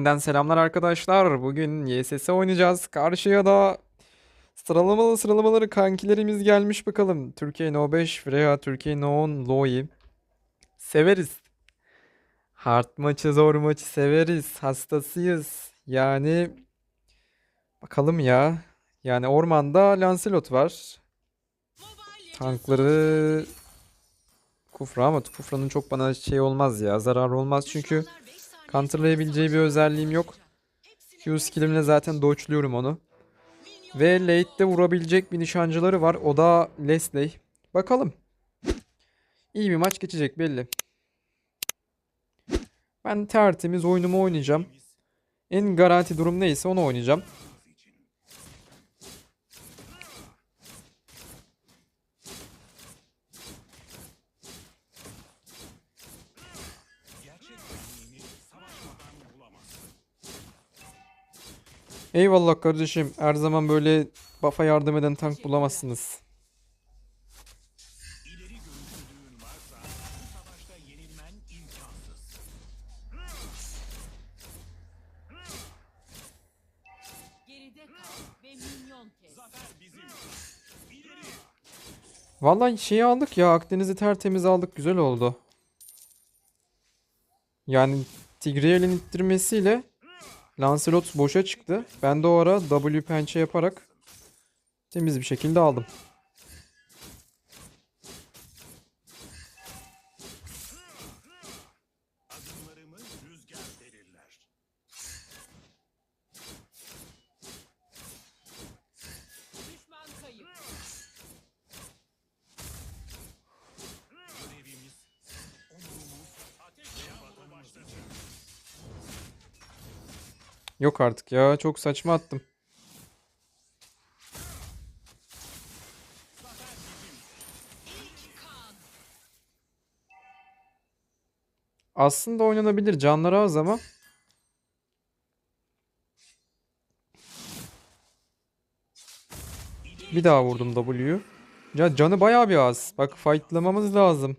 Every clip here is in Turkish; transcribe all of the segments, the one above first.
Yeniden selamlar arkadaşlar. Bugün YSS oynayacağız. Karşıya da sıralamalı sıralamaları kankilerimiz gelmiş bakalım. Türkiye No 5, Freya, Türkiye No 10, Loi. Severiz. Hard maçı, zor maçı severiz. Hastasıyız. Yani bakalım ya. Yani ormanda Lancelot var. Tankları Kufra ama Kufra'nın çok bana şey olmaz ya. Zarar olmaz çünkü Counterlayabileceği bir özelliğim yok. Q skillimle zaten dodge'luyorum onu. Ve late'de vurabilecek bir nişancıları var. O da Leslie. Bakalım. İyi bir maç geçecek belli. Ben tertemiz oyunumu oynayacağım. En garanti durum neyse onu oynayacağım. Eyvallah kardeşim. Her zaman böyle buff'a yardım eden tank bulamazsınız. Geride kal ve minyon kes. Vallahi şeyi aldık ya. Akdeniz'i tertemiz aldık. Güzel oldu. Yani Tigreal'in ittirmesiyle Lancelot boşa çıktı. Ben de o ara W pençe yaparak temiz bir şekilde aldım. Yok artık ya. Çok saçma attım. Aslında oynanabilir. Canları az ama. Bir daha vurdum W'yu. Ya canı bayağı bir az. Bak fightlamamız lazım.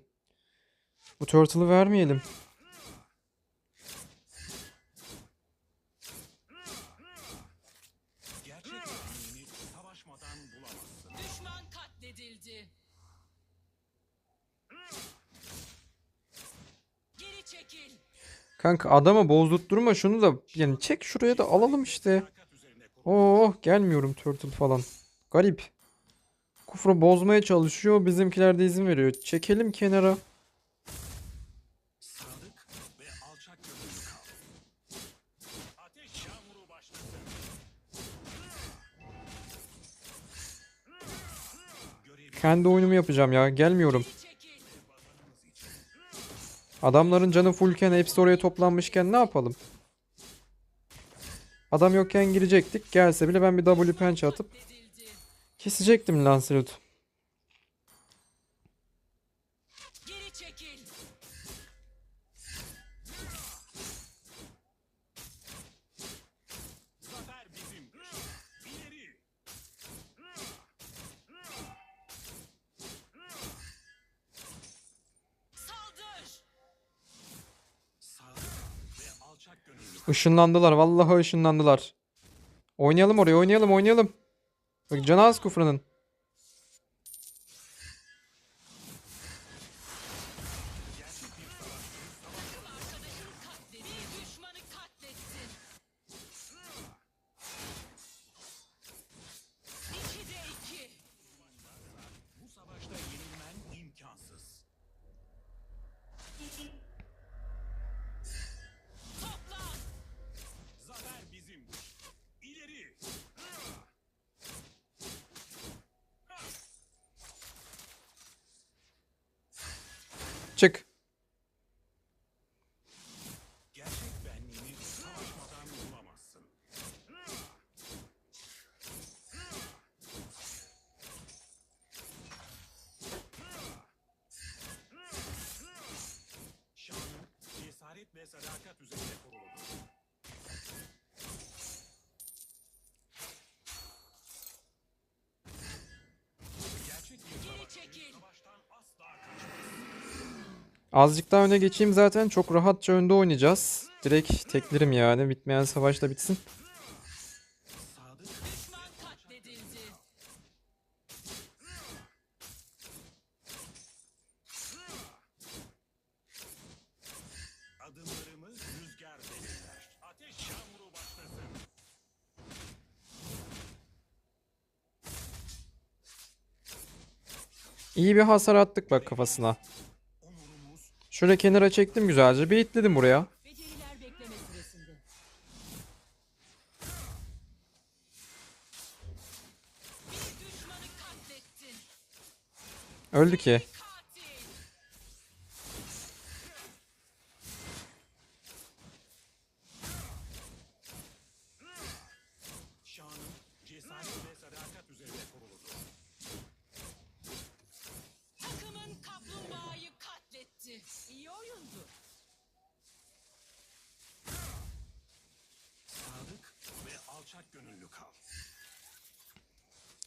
Bu turtle'ı vermeyelim. Kanka adama bozdurtturma şunu da yani çek şuraya da alalım işte. Oh gelmiyorum turtle falan. Garip. Kufra bozmaya çalışıyor. Bizimkiler de izin veriyor. Çekelim kenara. Kendi oyunumu yapacağım ya. Gelmiyorum. Adamların canı fullken hepsi oraya toplanmışken ne yapalım? Adam yokken girecektik. Gelse bile ben bir W penç atıp kesecektim Lancelot. Işınlandılar. Vallahi ışınlandılar. Oynayalım oraya oynayalım oynayalım. Bak canı az Kufra'nın. Çık. Azıcık daha öne geçeyim zaten çok rahatça önde oynayacağız. Direkt teklerim yani bitmeyen savaş da bitsin. İyi bir hasar attık bak kafasına. Şöyle kenara çektim güzelce. Bir itledim buraya. Öldü ki. Şanım cesaret ve sadakat üzerine kuruludur.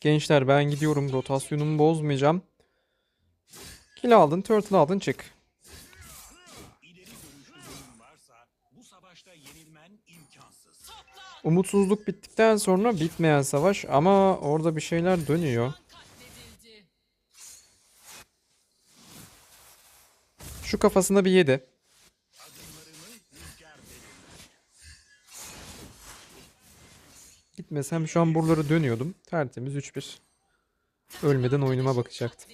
Gençler ben gidiyorum. Rotasyonumu bozmayacağım. Kill aldın, turtle aldın çık. Umutsuzluk bittikten sonra bitmeyen savaş ama orada bir şeyler dönüyor. Şu kafasına bir yedi. Gitmesem şu an buraları dönüyordum. Tertemiz 3-1. Ölmeden oyunuma bakacaktım.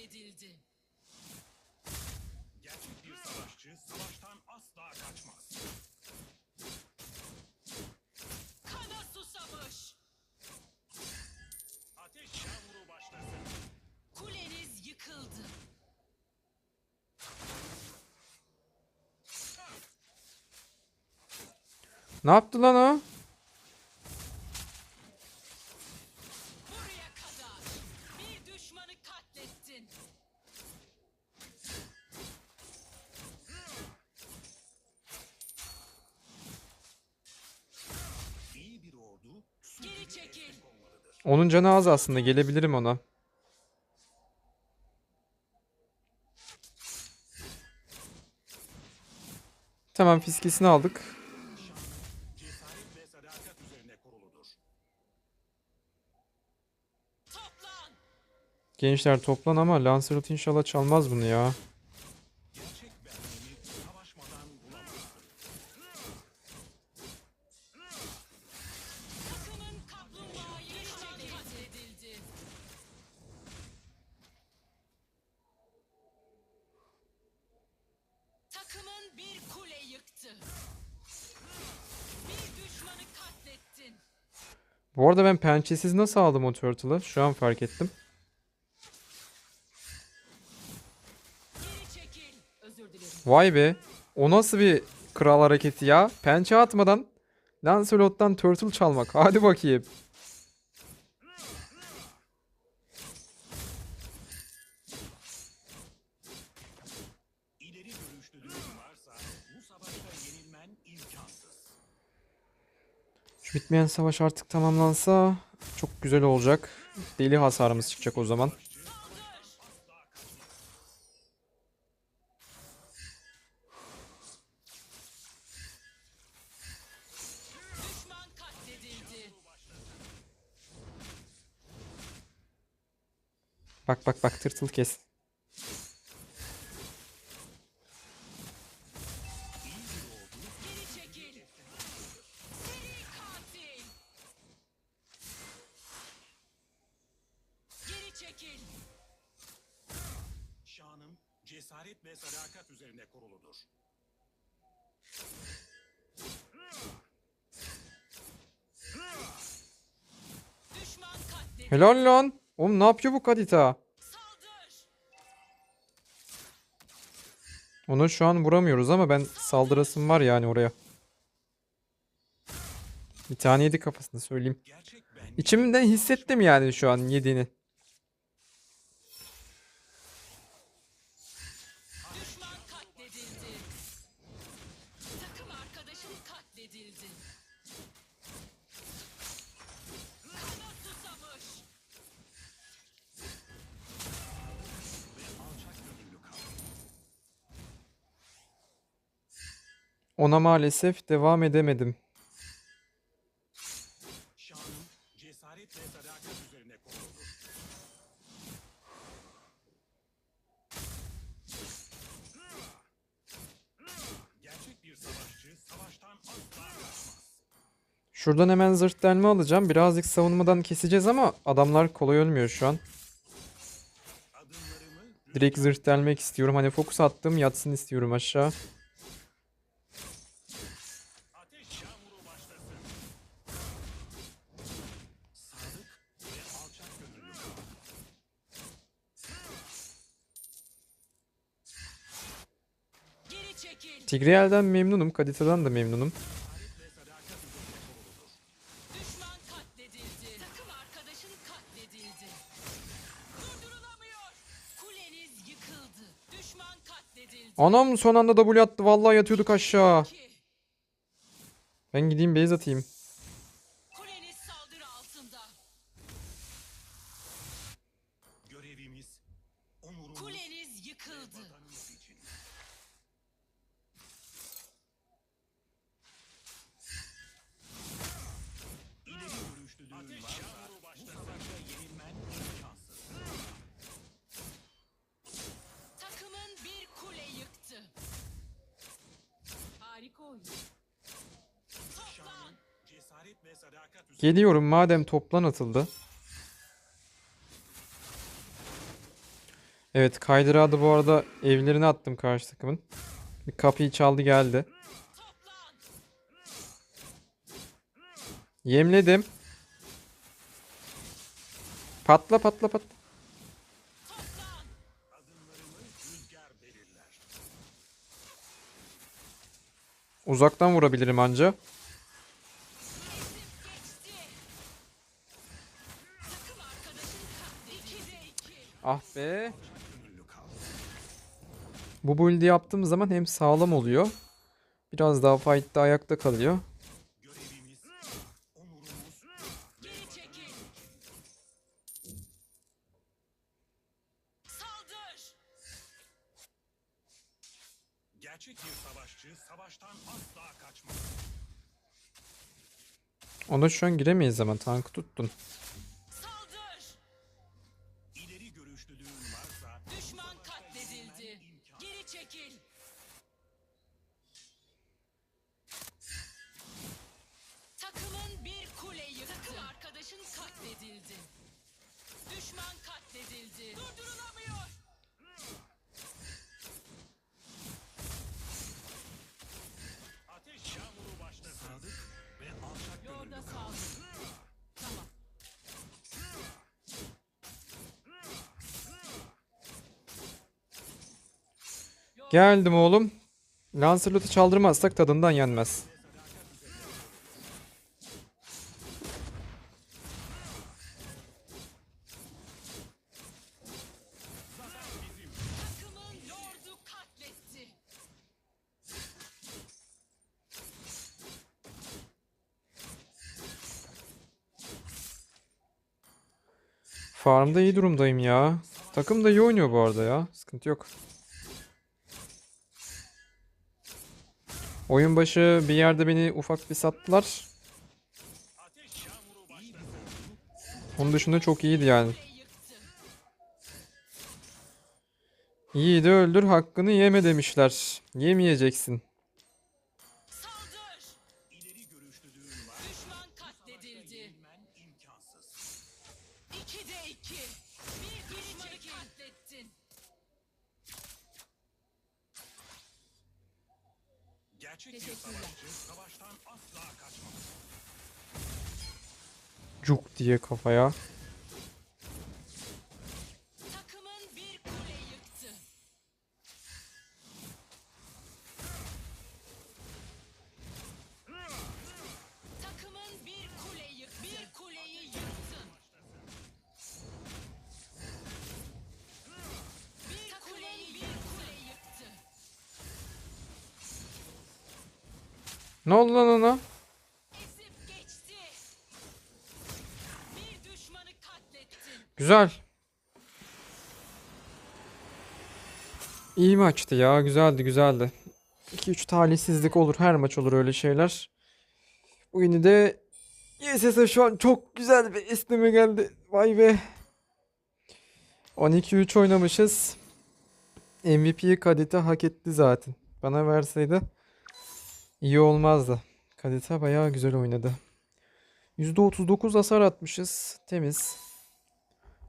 Ne yaptı lan o? Onun canı az aslında. Gelebilirim ona. Tamam fiskesini aldık. Gençler toplan ama Lancelot inşallah çalmaz bunu ya. Bu arada ben pençesiz nasıl aldım o turtle'ı? Şu an fark ettim. Vay be. O nasıl bir kral hareketi ya? Pençe atmadan Lancelot'tan turtle çalmak. Hadi bakayım. Bitmeyen savaş artık tamamlansa çok güzel olacak. Deli hasarımız çıkacak o zaman. Bak bak bak tırtıl kes. Helal lan. Oğlum ne yapıyor bu Kadita? Onu şu an vuramıyoruz ama ben saldırasım var yani oraya. Bir tane yedi kafasında söyleyeyim. İçimden hissettim yani şu an yediğini. Ona maalesef devam edemedim. Şuradan hemen zırh delme alacağım. Birazcık savunmadan keseceğiz ama adamlar kolay ölmüyor şu an. Direkt zırh delmek istiyorum. Hani fokus attım yatsın istiyorum aşağı. Tigreal'den memnunum. Kadita'dan da memnunum. Anam son anda W attı. Vallahi yatıyorduk aşağı. Ben gideyim base atayım. Geliyorum madem toplan atıldı. Evet kaydırağı bu arada evlerine attım karşı takımın. Bir kapıyı çaldı geldi. Yemledim. Patla patla patla. Uzaktan vurabilirim anca. Ah be. Bu build'i yaptığım zaman hem sağlam oluyor. Biraz daha fight'ta ayakta kalıyor. Ona şu an giremeyiz ama tankı tuttun. Düşman katledildi. Durdurulamıyor. ateş yağmuru başlasın. Sadık ve alçak gönüllü Yolda kal. saldır. Tamam. Geldim oğlum. Lancelot'u çaldırmazsak tadından yenmez. Farmda iyi durumdayım ya. Takım da iyi oynuyor bu arada ya. Sıkıntı yok. Oyun başı bir yerde beni ufak bir sattılar. Onun dışında çok iyiydi yani. Yiğidi öldür hakkını yeme demişler. Yemeyeceksin. Cuk diye kafaya. Güzel. İyi maçtı ya. Güzeldi güzeldi. 2-3 talihsizlik olur. Her maç olur öyle şeyler. Bugün de YSS şu an çok güzel bir esneme geldi. Vay be. 12-3 oynamışız. MVP'yi Kadita hak etti zaten. Bana verseydi iyi olmazdı. Kadita bayağı güzel oynadı. %39 hasar atmışız. Temiz.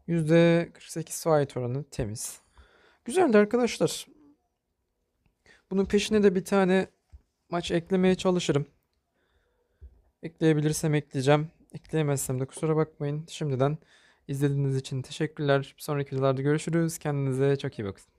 %48 fight oranı temiz. Güzeldi arkadaşlar. Bunun peşine de bir tane maç eklemeye çalışırım. Ekleyebilirsem ekleyeceğim. Ekleyemezsem de kusura bakmayın. Şimdiden izlediğiniz için teşekkürler. Bir sonraki videolarda görüşürüz. Kendinize çok iyi bakın.